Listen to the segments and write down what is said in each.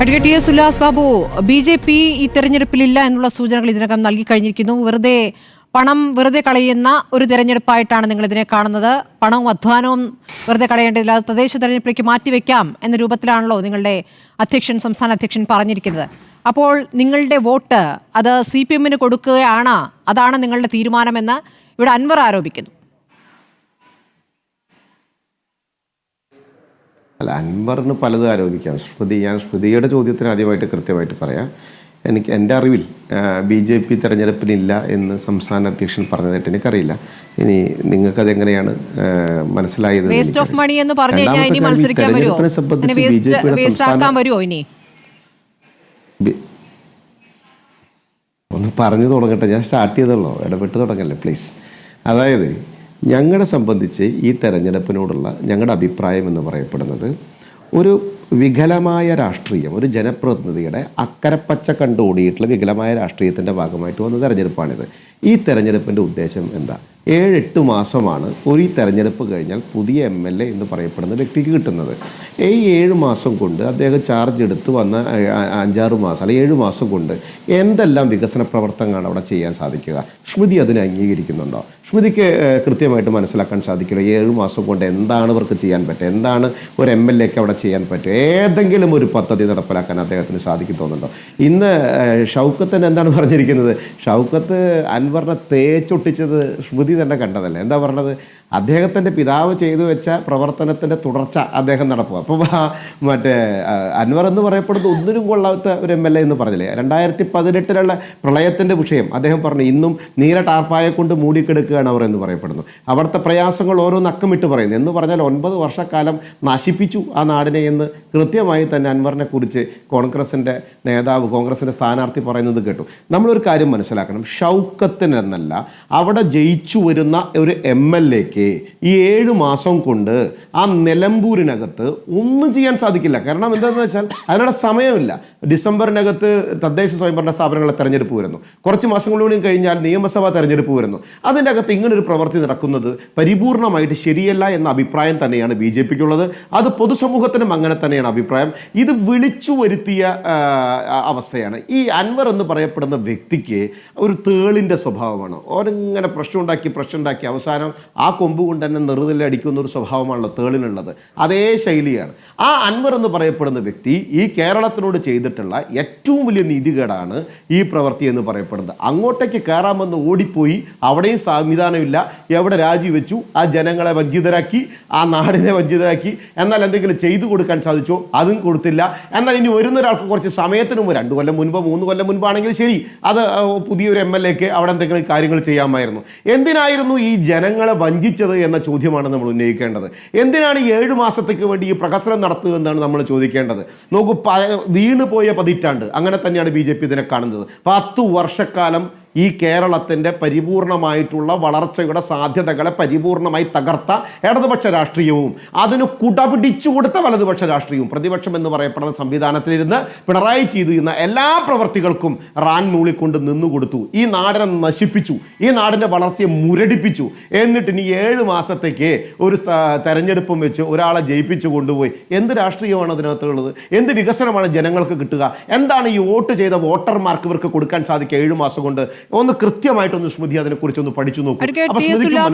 Advocate S Ullas Babu B J P ഈ തെരഞ്ഞെടുപ്പിലില്ല എന്നുള്ള സൂചനകൾ ഇതിനകം നൽകി കഴിഞ്ഞിരിക്കുന്നു. വെറുതെ പണം വെറുതെ കളയുന്ന ഒരു തെരഞ്ഞെടുപ്പായിട്ടാണ് നിങ്ങൾ ഇതിനെ കാണുന്നത്. പണവും അധ്വാനവും വെറുതെ കളയേണ്ടതില്ല. അത് തദ്ദേശ തെരഞ്ഞെടുപ്പിലേക്ക് മാറ്റിവെക്കാം എന്ന രൂപത്തിലാണല്ലോ നിങ്ങളുടെ അധ്യക്ഷൻ സംസ്ഥാന അധ്യക്ഷൻ പറഞ്ഞിരിക്കുന്നത്. അപ്പോൾ നിങ്ങളുടെ വോട്ട് അത് സി പി എമ്മിന് കൊടുക്കുകയാണ് അതാണ് നിങ്ങളുടെ തീരുമാനമെന്ന് ഇവിടെ അൻവർ ആരോപിക്കുന്നു. അല്ല അൻവറിന് പലതും ആരോപിക്കാം സ്മൃതി ഞാൻ സ്മൃതിയുടെ ചോദ്യത്തിന് ആദ്യമായിട്ട് കൃത്യമായിട്ട് പറയാം. എനിക്ക് എന്റെ അറിവിൽ ബി ജെ പി തെരഞ്ഞെടുപ്പിനില്ല എന്ന് സംസ്ഥാന അധ്യക്ഷൻ പറഞ്ഞതായിട്ട് എനിക്കറിയില്ല. ഇനി നിങ്ങൾക്കത് എങ്ങനെയാണ് മനസ്സിലായത് തിരഞ്ഞെടുപ്പിനെ സംബന്ധിച്ച് ബി ജെ പിയുടെ സംസ്ഥാന ഒന്ന് പറഞ്ഞു തുടങ്ങട്ടെ. ഞാൻ സ്റ്റാർട്ട് ചെയ്തുള്ളൂ ഇടപെട്ട് തുടങ്ങല്ലേ പ്ലീസ് അതായത് ഞങ്ങളെ സംബന്ധിച്ച് ഈ തെരഞ്ഞെടുപ്പിനോടുള്ള ഞങ്ങളുടെ അഭിപ്രായം എന്ന് പറയപ്പെടുന്നത് ഒരു വികലമായ രാഷ്ട്രീയം ഒരു ജനപ്രതിനിധിയുടെ അക്കരപ്പച്ച കണ്ടോടിയിട്ടുള്ള വികലമായ രാഷ്ട്രീയത്തിന്റെ ഭാഗമായിട്ട് വന്ന തെരഞ്ഞെടുപ്പാണിത്. ഈ തെരഞ്ഞെടുപ്പിന്റെ ഉദ്ദേശം എന്താ? ഏഴെട്ട് മാസമാണ് ഒരു തെരഞ്ഞെടുപ്പ് കഴിഞ്ഞാൽ പുതിയ എം എൽ എ എന്ന് പറയപ്പെടുന്ന വ്യക്തിക്ക് കിട്ടുന്നത്. ഈ ഏഴ് മാസം കൊണ്ട് അദ്ദേഹം ചാർജ് എടുത്ത് വന്ന അഞ്ചാറ് മാസം അല്ലെങ്കിൽ ഏഴ് മാസം കൊണ്ട് എന്തെല്ലാം വികസന പ്രവർത്തനങ്ങളാണ് അവിടെ ചെയ്യാൻ സാധിക്കുക? സ്മൃതി അതിനെ അംഗീകരിക്കുന്നുണ്ടോ? സ്മൃതിക്ക് കൃത്യമായിട്ട് മനസ്സിലാക്കാൻ സാധിക്കില്ല. ഏഴ് മാസം കൊണ്ട് എന്താണ് ഇവർക്ക് ചെയ്യാൻ പറ്റുക? എന്താണ് ഒരു എം എൽ എക്ക് അവിടെ ചെയ്യാൻ പറ്റുക? ഏതെങ്കിലും ഒരു പദ്ധതി നടപ്പിലാക്കാൻ അദ്ദേഹത്തിന് സാധിക്കും തോന്നുന്നുണ്ടോ? ഇന്ന് ഷൗക്കത്തിന് എന്താണ് പറഞ്ഞിരിക്കുന്നത്? ഷൗക്കത്ത് അൻവറിനെ തേച്ചൊട്ടിച്ചത് സ്മൃതി തന്നെ കണ്ടതല്ലേ? എന്താ പറഞ്ഞത്? അദ്ദേഹത്തിന്റെ പിതാവ് ചെയ്തു വെച്ച പ്രവർത്തനത്തിന്റെ തുടർച്ച അദ്ദേഹം നടപ്പുക അപ്പോൾ മറ്റേ അൻവർ എന്ന് പറയപ്പെടുന്നത് ഒന്നിനും കൊള്ളാത്ത ഒരു എം എൽ എ എന്ന് പറഞ്ഞില്ലേ? രണ്ടായിരത്തി പതിനെട്ടിലുള്ള പ്രളയത്തിന്റെ വിഷയം അദ്ദേഹം പറഞ്ഞു ഇന്നും നീല ടാർപ്പായെ കൊണ്ട് മൂടിക്കെടുക്കുകയാണ് അവർ എന്ന് പറയപ്പെടുന്നു. അവിടുത്തെ പ്രയാസങ്ങൾ ഓരോന്ന് അക്കമിട്ട് പറയുന്നു. എന്ന് പറഞ്ഞാൽ ഒൻപത് വർഷക്കാലം നശിപ്പിച്ചു ആ നാടിനെ എന്ന് കൃത്യമായി തന്നെ അൻവറിനെ കുറിച്ച് കോൺഗ്രസിന്റെ നേതാവ് കോൺഗ്രസിന്റെ സ്ഥാനാർത്ഥി പറയുന്നത് കേട്ടു. നമ്മളൊരു കാര്യം മനസ്സിലാക്കണം. ഷൗക്കത്തിനെന്നല്ല അവിടെ ജയിച്ചു വരുന്ന ഒരു എം എൽ എക്ക് ഈ ഏഴ് മാസം കൊണ്ട് ആ നിലമ്പൂരിനകത്ത് ഒന്നും ചെയ്യാൻ സാധിക്കില്ല. കാരണം എന്താണെന്ന് വെച്ചാൽ അതിനുള്ള സമയമില്ല. ഡിസംബറിനകത്ത് തദ്ദേശ സ്വയംഭരണ സ്ഥാപനങ്ങളെ തെരഞ്ഞെടുപ്പ് വരുന്നു. കുറച്ച് മാസങ്ങളിലൂടെയും കഴിഞ്ഞാൽ നിയമസഭാ തെരഞ്ഞെടുപ്പ് വരുന്നു. അതിന്റെ അകത്ത് ഇങ്ങനൊരു പ്രവൃത്തി നടക്കുന്നത് പരിപൂർണമായിട്ട് ശരിയല്ല എന്ന അഭിപ്രായം തന്നെയാണ് ബി ജെ പിക്കുള്ളത്. അത് പൊതുസമൂഹത്തിനും അങ്ങനെ തന്നെയാണ് അഭിപ്രായം. ഇത് വിളിച്ചു വരുത്തിയ അവസ്ഥയാണ്. ഈ അൻവർ എന്ന് പറയപ്പെടുന്ന വ്യക്തിക്ക് ഒരു തേളിന്റെ സ്വഭാവമാണ്. ഓരിങ്ങനെ പ്രശ്നം ഉണ്ടാക്കി പ്രശ്നം ഉണ്ടാക്കി അവസാനം ആ കൊമ്പ് കൊണ്ട് തന്നെ നെറുതലടിക്കുന്ന ഒരു സ്വഭാവമാണല്ലോ തേളിനുള്ളത്. അതേ ശൈലിയാണ്. ആ അൻവർ എന്ന് പറയപ്പെടുന്ന വ്യക്തി ഈ കേരളത്തിനോട് ചെയ്തിട്ടുള്ള ഏറ്റവും വലിയ നീതികേടാണ് ഈ പ്രവൃത്തി എന്ന് പറയപ്പെടുന്നത്. അങ്ങോട്ടേക്ക് കയറാമെന്ന് ഓടിപ്പോയി അവിടെയും സംവിധാനമില്ല. എവിടെ രാജിവെച്ചു? ആ ജനങ്ങളെ വഞ്ചിതരാക്കി ആ നാടിനെ വഞ്ചിതരാക്കി. എന്നാൽ എന്തെങ്കിലും ചെയ്തു കൊടുക്കാൻ സാധിച്ചോ അതും കൊടുത്തില്ല. എന്നാൽ ഇനി വരുന്ന ഒരാൾക്ക് കുറച്ച് സമയത്തിന് മുമ്പ് രണ്ട് കൊല്ലം മുൻപ് മൂന്ന് കൊല്ലം മുൻപാണെങ്കിൽ ശരി അത് പുതിയൊരു എം എൽ എക്ക് അവിടെ എന്തെങ്കിലും കാര്യങ്ങൾ ചെയ്യാമായിരുന്നു. എന്തിനായിരുന്നു ഈ ജനങ്ങളെ വഞ്ചിച്ചത് എന്ന ചോദ്യമാണ് നമ്മൾ ഉന്നയിക്കേണ്ടത്. എന്തിനാണ് ഏഴ് മാസത്തേക്ക് വേണ്ടി ഈ പ്രഹസനം നടത്തുക എന്നാണ് നമ്മൾ ചോദിക്കേണ്ടത്. നോക്കൂ പ- വീണ് പോയ പതിറ്റാണ്ട് അങ്ങനെ തന്നെയാണ് ബി ഇതിനെ കാണുന്നത്. പത്തു വർഷക്കാലം ഈ കേരളത്തിന്റെ പരിപൂർണമായിട്ടുള്ള വളർച്ചയുടെ സാധ്യതകളെ പരിപൂർണമായി തകർത്ത ഇടതുപക്ഷ രാഷ്ട്രീയവും അതിന് കുടപിടിച്ചു കൊടുത്ത വലതുപക്ഷ രാഷ്ട്രീയവും പ്രതിപക്ഷം എന്ന് പറയപ്പെടുന്ന സംവിധാനത്തിലിരുന്ന് പിണറായി ചെയ്തു ചെയ്യുന്ന എല്ലാ പ്രവർത്തികൾക്കും റാൻ മൂളിക്കൊണ്ട് നിന്നുകൊടുത്തു ഈ നാടിനെ നശിപ്പിച്ചു. ഈ നാടിന്റെ വളർച്ചയെ മുരടിപ്പിച്ചു. എന്നിട്ട് ഇനി ഏഴ് മാസത്തേക്ക് ഒരു തെരഞ്ഞെടുപ്പും വെച്ച് ഒരാളെ ജയിപ്പിച്ചു കൊണ്ടുപോയി. എന്ത് രാഷ്ട്രീയമാണ് അതിനകത്തുള്ളത്? എന്ത് വികസനമാണ് ജനങ്ങൾക്ക് കിട്ടുക? എന്താണ് ഈ വോട്ട് ചെയ്ത വോട്ടർമാർക്ക് ഇവർക്ക് കൊടുക്കാൻ സാധിക്കുക ഏഴ് മാസം കൊണ്ട്? ഒന്ന് കൃത്യമായിട്ടൊന്ന് സ്മൃതി അതിനെക്കുറിച്ച് ഒന്ന് പഠിച്ചു നോക്കൂ.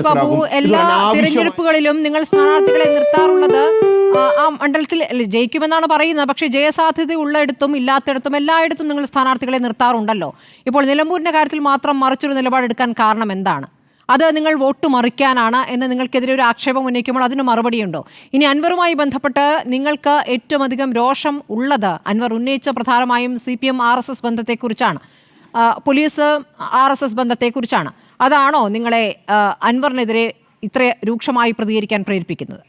ബാബു എല്ലാ തിരഞ്ഞെടുപ്പുകളിലും നിങ്ങൾ സ്ഥാനാർത്ഥികളെ നിർത്താറുള്ളത് ആ, മണ്ഡലത്തിൽ ജയിക്കുമെന്നാണ് പറയുന്നത്. പക്ഷേ ജയസാധ്യത ഉള്ളിടത്തും ഇല്ലാത്തിടത്തും എല്ലായിടത്തും നിങ്ങൾ സ്ഥാനാർത്ഥികളെ നിർത്താറുണ്ടല്ലോ. ഇപ്പോൾ നിലമ്പൂരിന്റെ കാര്യത്തിൽ മാത്രം മറിച്ചൊരു നിലപാടെടുക്കാൻ കാരണം എന്താണ്? അത് നിങ്ങൾ വോട്ട് മറിക്കാനാണ് എന്ന് നിങ്ങൾക്കെതിരെ ഒരു ആക്ഷേപം ഉന്നയിക്കുമ്പോൾ അതിന് മറുപടിയുണ്ടോ? ഇനി അൻവറുമായി ബന്ധപ്പെട്ട് നിങ്ങൾക്ക് ഏറ്റവും അധികം രോഷം ഉള്ളത് അൻവർ ഉന്നയിച്ച പ്രധാനമായും C P M R S S ബന്ധത്തെക്കുറിച്ചാണ്. Police R S S ബന്ധത്തെക്കുറിച്ചാണ്. അതാണോ നിങ്ങളെ അൻവറിനെതിരെ ഇത്ര രൂക്ഷമായി പ്രതികരിക്കാൻ പ്രേരിപ്പിക്കുന്നത്?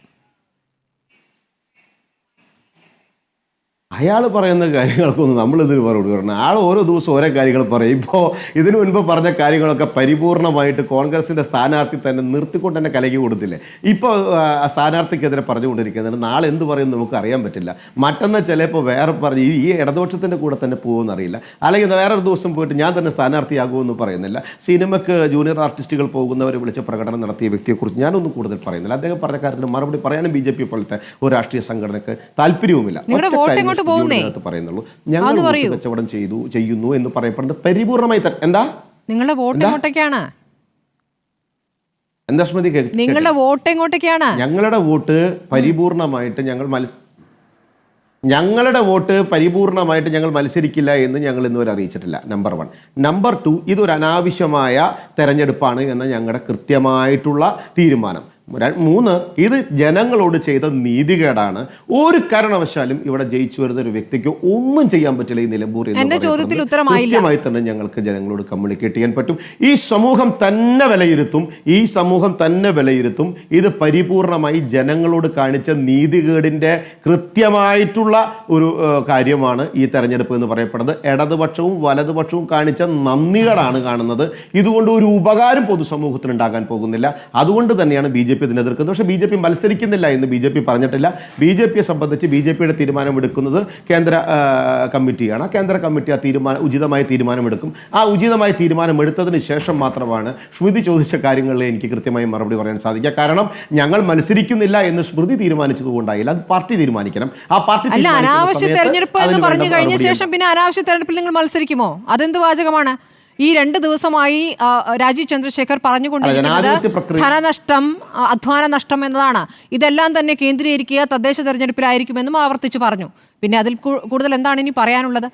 അയാൾ പറയുന്ന കാര്യങ്ങൾക്കൊന്നും നമ്മളിതിന് മറുപടി പറയണം? ആൾ ഓരോ ദിവസം ഓരോ കാര്യങ്ങൾ പറയും. ഇപ്പോൾ ഇതിനു മുൻപ് പറഞ്ഞ കാര്യങ്ങളൊക്കെ പരിപൂർണമായിട്ട് കോൺഗ്രസിന്റെ സ്ഥാനാർത്ഥി തന്നെ നിർത്തിക്കൊണ്ട് തന്നെ കലകി കൊടുത്തില്ലേ? ഇപ്പോൾ ആ, സ്ഥാനാർത്ഥിക്കെതിരെ പറഞ്ഞുകൊണ്ടിരിക്കുന്നത് നാളെ എന്ത് പറയും നമുക്ക് അറിയാൻ പറ്റില്ല. മറ്റന്ന് ചിലപ്പോൾ വേറെ പറഞ്ഞ് ഈ- ഈ ഇടതുപക്ഷത്തിന്റെ കൂടെ തന്നെ പോകുമെന്ന് അറിയില്ല. അല്ലെങ്കിൽ വേറൊരു ദിവസം പോയിട്ട് ഞാൻ തന്നെ സ്ഥാനാർത്ഥിയാകുമെന്ന് പറയുന്നില്ല. സിനിമയ്ക്ക് ജൂനിയർ ആർട്ടിസ്റ്റുകൾ പോകുന്നവരെ വിളിച്ച് പ്രകടനം നടത്തിയ വ്യക്തിയെക്കുറിച്ച് ഞാനൊന്നും കൂടുതൽ പറയുന്നില്ല. അദ്ദേഹം പറഞ്ഞ കാര്യത്തിന് മറുപടി പറയാനും ബി ജെ പി പോലത്തെ ഒരു രാഷ്ട്രീയ സംഘടനയ്ക്ക് താല്പര്യവുമില്ല. എങ്ങോട്ട് പോകുന്നേ. പറയുന്നുള്ളൂ ഞങ്ങൾ. കച്ചവടം ചെയ്തു ചെയ്യുന്നു എന്ന് പറയപ്പെടുന്നത് പരിപൂർണമായി എന്താ നിങ്ങളുടെ വോട്ട്? എങ്ങോട്ടേക്കാണ് എന്താ സ്മൃതി നിങ്ങളുടെ വോട്ട് എങ്ങോട്ടേക്കാണ് ഞങ്ങളുടെ വോട്ട് പരിപൂർണമായിട്ട് ഞങ്ങൾ മത്സ ഞങ്ങളുടെ വോട്ട് പരിപൂർണമായിട്ട് ഞങ്ങൾ മത്സരിക്കില്ല എന്ന് ഞങ്ങൾ ഇന്നുവരെ അറിയിച്ചിട്ടില്ല നമ്പർ വൺ നമ്പർ ടു ഇതൊരു അനാവശ്യമായ തെരഞ്ഞെടുപ്പാണ് എന്ന ഞങ്ങളുടെ കൃത്യമായിട്ടുള്ള തീരുമാനം മൂന്ന് ഇത് ജനങ്ങളോട് ചെയ്ത നീതികേടാണ്. ഒരു കാരണവശാലും ഇവിടെ ജയിച്ചു വരുന്ന ഒരു വ്യക്തിക്ക് ഒന്നും ചെയ്യാൻ പറ്റില്ല ഈ നിലമ്പൂർ. കൃത്യമായി തന്നെ ഞങ്ങൾക്ക് ജനങ്ങളോട് കമ്മ്യൂണിക്കേറ്റ് ചെയ്യാൻ പറ്റും. ഈ സമൂഹം തന്നെ വിലയിരുത്തും. ഈ സമൂഹം തന്നെ വിലയിരുത്തും. ഇത് പരിപൂർണമായി ജനങ്ങളോട് കാണിച്ച നീതികേടിന്റെ കൃത്യമായിട്ടുള്ള ഒരു കാര്യമാണ് ഈ തെരഞ്ഞെടുപ്പ് എന്ന് പറയപ്പെടുന്നത്. ഇടതുപക്ഷവും വലതുപക്ഷവും കാണിച്ച നന്ദികളാണ് കാണുന്നത്. ഇതുകൊണ്ട് ഒരു ഉപകാരം പൊതുസമൂഹത്തിന് ഉണ്ടാകാൻ പോകുന്നില്ല. അതുകൊണ്ട് തന്നെയാണ് ബി ജെ പി ഇതിനെ എതിർക്കുന്നത് പക്ഷേ ബി ജെ പി മത്സരിക്കുന്നില്ല എന്ന് ബി ജെ പി പറഞ്ഞിട്ടില്ല. ബി ജെ പിയെ സംബന്ധിച്ച് ബി ജെ പിയുടെ തീരുമാനമെടുക്കുന്നത് കേന്ദ്ര കമ്മിറ്റിയാണ്. ആ കേന്ദ്ര കമ്മിറ്റി ആ തീരുമാനം ഉചിതമായ തീരുമാനമെടുക്കും. ആ ഉചിതമായ തീരുമാനമെടുത്തതിന് ശേഷം മാത്രമാണ് സ്മൃതി ചോദിച്ച കാര്യങ്ങളിൽ എനിക്ക് കൃത്യമായി മറുപടി പറയാൻ സാധിക്കുക. കാരണം ഞങ്ങൾ മത്സരിക്കുന്നില്ല എന്ന് സ്മൃതി തീരുമാനിച്ചതുകൊണ്ടായില്ല. അത് പാർട്ടി തീരുമാനിക്കണം. ആ പാർട്ടി അനാവശ്യ തെരഞ്ഞെടുപ്പ് എന്ന് പറഞ്ഞു കഴിഞ്ഞ ശേഷം പിന്നെ അനാവശ്യ തെരഞ്ഞെടുപ്പിൽ നിങ്ങൾ മത്സരിക്കുമോ? അതെന്ത് വാചകമാണ്? ഈ രണ്ട് ദിവസമായി രാജീവ് ചന്ദ്രശേഖർ പറഞ്ഞുകൊണ്ടിരിക്കുന്നത് ധനനഷ്ടം അധ്വാന നഷ്ടം എന്നതാണ്. ഇതെല്ലാം തന്നെ കേന്ദ്രീകരിക്കുക തദ്ദേശ തെരഞ്ഞെടുപ്പിലായിരിക്കുമെന്നും ആവർത്തിച്ചു പറഞ്ഞു. പിന്നെ അതിൽ കൂടുതൽ എന്താണ് ഇനി പറയാനുള്ളത്?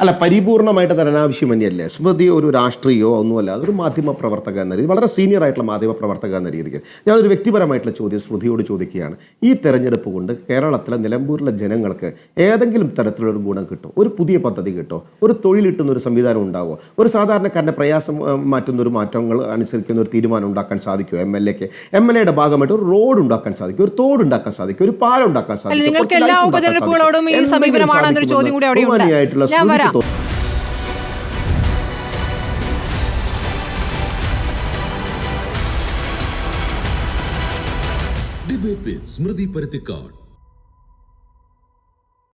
അല്ല പരിപൂർണമായിട്ട് തന്നെയല്ലേ? സ്മൃതി ഒരു രാഷ്ട്രീയോ ഒന്നുമല്ല അതൊരു മാധ്യമ പ്രവർത്തക എന്ന രീതി വളരെ സീനിയർ ആയിട്ടുള്ള മാധ്യമ പ്രവർത്തക എന്ന രീതിക്ക്. ഞാനൊരു വ്യക്തിപരമായിട്ടുള്ള ചോദ്യം സ്മൃതിയോട് ചോദിക്കുകയാണ്. ഈ തെരഞ്ഞെടുപ്പ് കൊണ്ട് കേരളത്തിലെ നിലമ്പൂരിലെ ജനങ്ങൾക്ക് ഏതെങ്കിലും തരത്തിലൊരു ഗുണം കിട്ടും? ഒരു പുതിയ പദ്ധതി കിട്ടോ? ഒരു തൊഴിൽ കിട്ടുന്ന ഒരു സംവിധാനം ഉണ്ടാവോ? ഒരു സാധാരണക്കാരന്റെ പ്രയാസം മാറ്റുന്ന ഒരു മാറ്റങ്ങൾ അനുസരിക്കുന്ന ഒരു തീരുമാനം ഉണ്ടാക്കാൻ സാധിക്കുമോ എം എൽ എക്ക്? എം എൽ എയുടെ ഭാഗമായിട്ട് ഒരു റോഡ് ഉണ്ടാക്കാൻ സാധിക്കും ഒരു തോട് ഉണ്ടാക്കാൻ സാധിക്കും ഒരു പാലം ഉണ്ടാക്കാൻ സാധിക്കും നിങ്ങൾക്ക് കുറച്ച് എല്ലാ light ഉണ്ടാക്കാൻ ഉപതെരഞ്ഞെടുപ്പുകളോടും